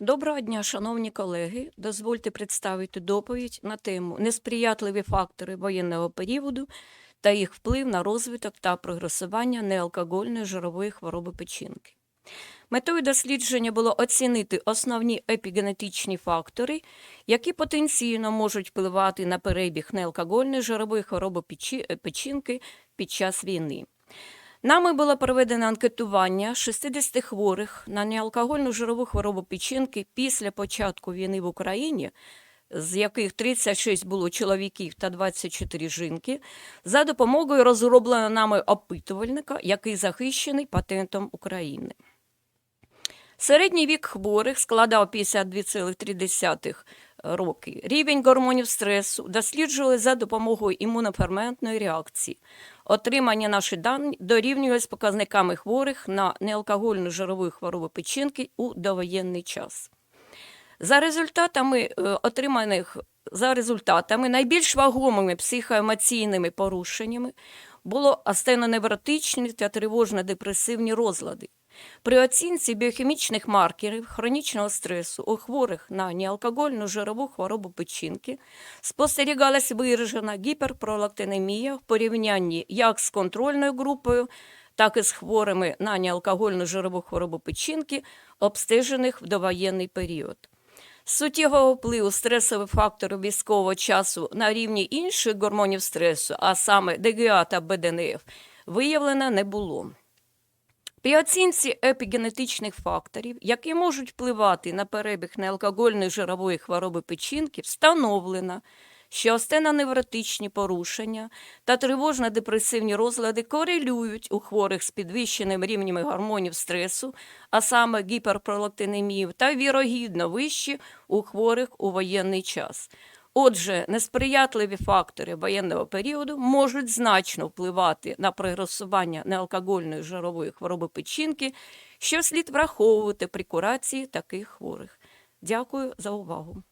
Доброго дня, шановні колеги. Дозвольте представити доповідь на тему несприятливі фактори воєнного періоду та їх вплив на розвиток та прогресування неалкогольної жирової хвороби печінки. Метою дослідження було оцінити основні епігенетичні фактори, які потенційно можуть впливати на перебіг неалкогольної жирової хвороби печінки під час війни. Нами було проведено анкетування 60 хворих на неалкогольну жирову хворобу печінки після початку війни в Україні, з яких 36 було чоловіків та 24 жінки, за допомогою розробленого нами опитувальника, який захищений патентом України. Середній вік хворих складав 52,3 роки. Рівень гормонів стресу досліджували за допомогою імуноферментної реакції. Отримані наші дані дорівнюють з показниками хворих на неалкогольну жирову хворобу печінки у довоєнний час. За результатами е, отриманих за результатами найбільш вагомими психоемоційними порушеннями було астеноневротичні та тривожно-депресивні розлади. При оцінці біохімічних маркерів хронічного стресу у хворих на неалкогольну жирову хворобу печінки спостерігалась виражена гіперпролактинемія в порівнянні як з контрольною групою, так і з хворими на неалкогольну жирову хворобу печінки, обстежених в довоєнний період. Суттєвого впливу стресових факторів військового часу на рівні інших гормонів стресу, а саме ДГА та БДНФ, виявлено не було. При оцінці епігенетичних факторів, які можуть впливати на перебіг неалкогольної жирової хвороби печінки, встановлено, що остеноневротичні порушення та тривожно-депресивні розлади корелюють у хворих з підвищеним рівнем гормонів стресу, а саме гіперпролактинемію, та вірогідно вищі у хворих у воєнний час. Отже, несприятливі фактори воєнного періоду можуть значно впливати на прогресування неалкогольної жирової хвороби печінки, що слід враховувати при курації таких хворих. Дякую за увагу.